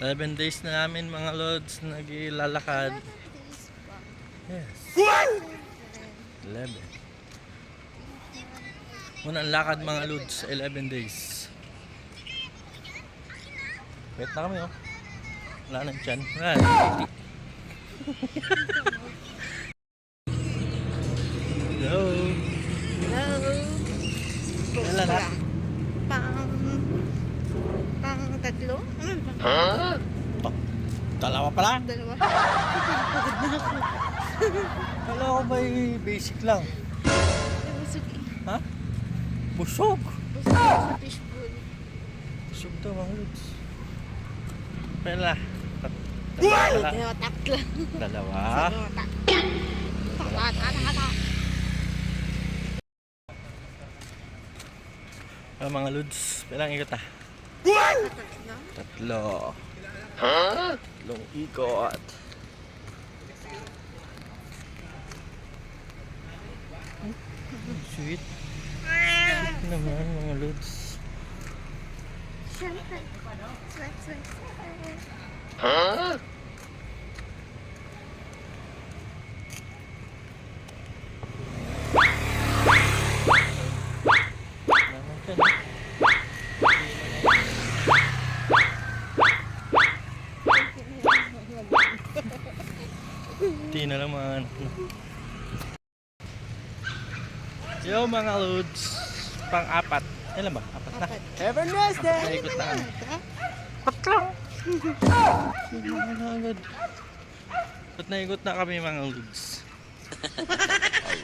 11 days na namin mga lods naglalakad. Yes. 11. Unang lakad mga lods, 11 days. Wait na kami oh. Wala nang tiyan. Ay, Hello. Hello. Kailan tatlo? Ba? Oh, dalawa pala. Dalawa. Pagod na ako. Kala ko ba basic lang? Busog eh. Ha? Busog. Busog sa fishbowl. Busog daw mga lods. Pala. Tat- Ay, Dalawa. dalawa. Dalawa. Dalawa tala. Ah, mga lods. Pilang ikot ah? Tatlo. Tatlo. Tatlong ikot. Sweet. Sweet naman mga lods. Siyempre. Hindi na lang mga anak na. Yo mga lods. Pang-apat. Ilan ba? Apat na. Apat. A nice day! Ikot na kami. Ha? Patlo! Hindi mo na agad. Ikot na ikot na kami mga lods.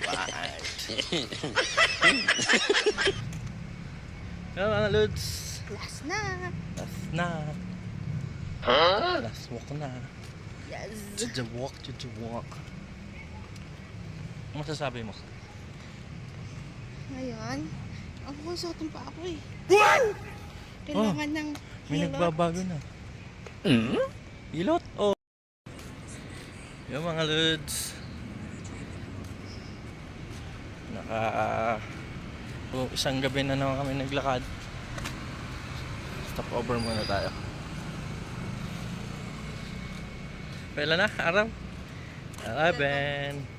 Alright. Yo mga lods. Last na. Last na. Last walk na. Yes. Jaja walk, jaja walk. Ano masasabi mo? Ngayon, ang kusutin pa ako eh. Kailangan ng Oh, May hilot. nagbabago na. Hilot? Oh. Yung mga lods. Naka... Oh, isang gabi na naman kami naglakad. Stop over muna tayo. Kailan na? Araw? 11.